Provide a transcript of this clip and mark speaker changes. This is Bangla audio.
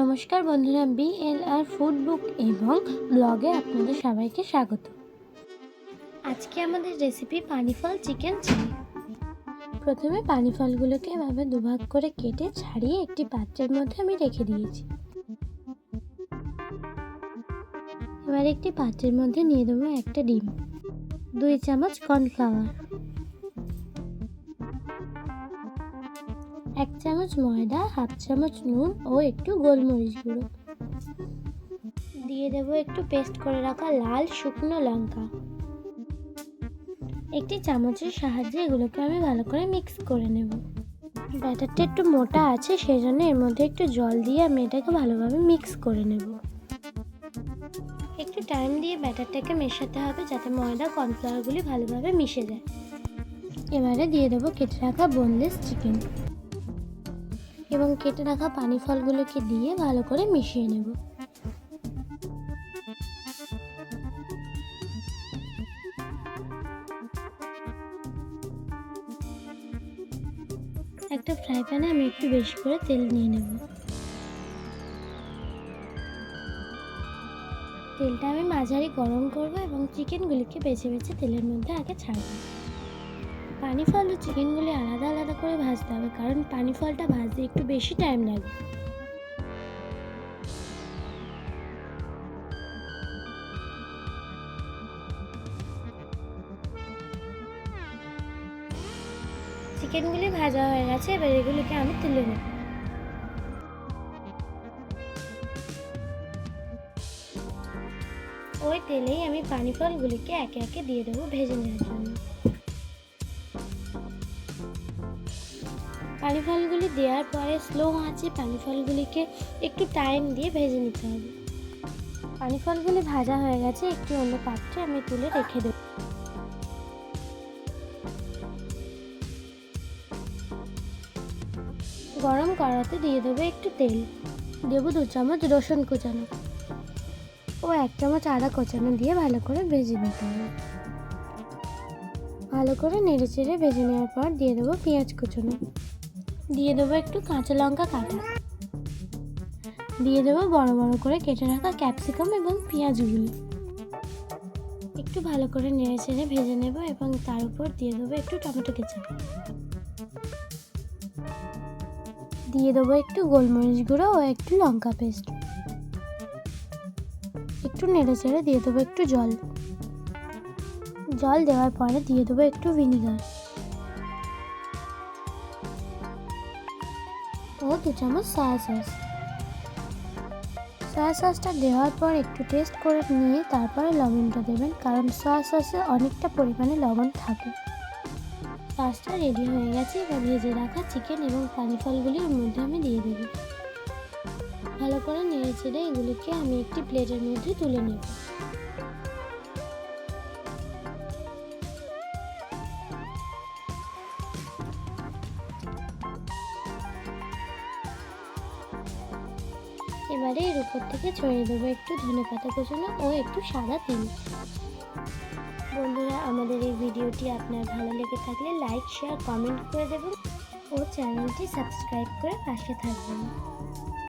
Speaker 1: নমস্কার বন্ধুরা বি এল আর ফুড বুক এবং ব্লগে আপনাদের সবাইকে স্বাগত। আজকে আমাদের রেসিপি পানিফল চিকেন চিলি প্রথমে পানিফলগুলোকে এভাবে দুভাগ করে কেটে ছাড়িয়ে একটি পাত্রের মধ্যে আমি রেখে দিয়েছি। এবার একটি পাত্রের মধ্যে নিয়ে দেবো একটা ডিম, দুই চামচ কর্নফ্লাওয়ার এক চামচ ময়দা, হাফ চামচ নুন ও একটু গোলমরিচ গুঁড়ো। দিয়ে দেবো একটু পেস্ট করে রাখা লাল শুকনো লঙ্কা। একটি চামচের সাহায্যে এগুলোকে আমি ভালো করে মিক্স করে নেব। ব্যাটারটা একটু মোটা আছে সেই জন্য এর মধ্যে একটু জল দিয়ে আমি এটাকে ভালোভাবে মিক্স করে নেব। একটু টাইম দিয়ে ব্যাটারটাকে মেশাতে হবে যাতে ময়দা, কর্নফ্লাওয়ারগুলি ভালোভাবে মিশে যায়। এবারে দিয়ে দেবো কেটে রাখা বোনলেস চিকেন। এবং কেটে রাখা পানি ফলগুলোকে দিয়ে ভালো করে মিশিয়ে নেব। একটা ফ্রাই প্যানে আমি একটু বেশি করে তেল নিয়ে নেব। তেলটা আমি মাঝারি গরম করব এবং চিকেনগুলিকে বেছে বেছে তেলের মধ্যে আগে ছাড়ব। পানি ফল ও চিকেনগুলি আলাদা আলাদা করে ভাজতে হবে, কারণ পানি ফলটা ভাজতে একটু বেশি টাইম লাগবে চিকেনগুলি ভাজা হয়ে গেছে, এবার এগুলিকে আমি তুলে নেব। ওই তেলেই আমি পানি ফলগুলিকে একে একে দিয়ে দেবো ভেজে নেওয়ার জন্য। পানি ফলগুলি দেওয়ার পরে স্লো আঁচে পানি ফলগুলিকে একটু টাইম দিয়ে ভেজে নিতে হবে। পানি ফলগুলি ভাজা হয়ে গেছে, একটি অন্য পাত্রে আমি তুলে রেখে দেব। গরম কড়াতে দিয়ে দেবো একটু তেল। দেবো দু চামচ রসুন কুচানো ও এক চামচ আদা কোচানো দিয়ে ভালো করে ভেজে নিতে হবে। ভালো করে নেড়ে চেড়ে ভেজে নেওয়ার পর দিয়ে দেবো পেঁয়াজ কুচনো। দিয়ে দেবো একটু কাঁচা লঙ্কা কাটা। দিয়ে দেবো বড় বড় করে কেটে রাখা ক্যাপসিকাম এবং পেঁয়াজগুলি। একটু ভালো করে নেড়ে চেড়ে ভেজে নেব এবং তার উপর দিয়ে দেবো একটু টমেটো কেচাপ। দিয়ে দেবো একটু গোলমরিচ গুঁড়ো ও একটু লঙ্কা পেস্ট। একটু নেড়ে চেড়ে দিয়ে দেবো একটু জল। জল দেওয়ার পরে দিয়ে দেবো একটু ভিনিগার। ও দু চামচ সয়া সস সয়া সসটা দেওয়ার পর একটু টেস্ট করে নিয়ে তারপরে লবণটা দেবেন, কারণ সয়া সসে অনেকটা পরিমাণে লবণ থাকে। সসটা রেডি হয়ে গেছে, এবার ভেজে রাখা চিকেন এবং পানি ফলগুলি ওর মধ্যে আমি দিয়ে দেবো। ভালো করে নেড়ে চেড়ে এগুলিকে আমি একটি প্লেটের মধ্যে তুলে নেব। এবারে এর উপর থেকে ছড়িয়ে দেবো একটু ধনে পাতা কুচানো ও একটু সাদা তেল। বন্ধুরা, আমাদের এই ভিডিওটি আপনার ভালো লেগে থাকলে লাইক শেয়ার কমেন্ট করে দেবেন ও চ্যানেলটি সাবস্ক্রাইব করে পাশে থাকবেন।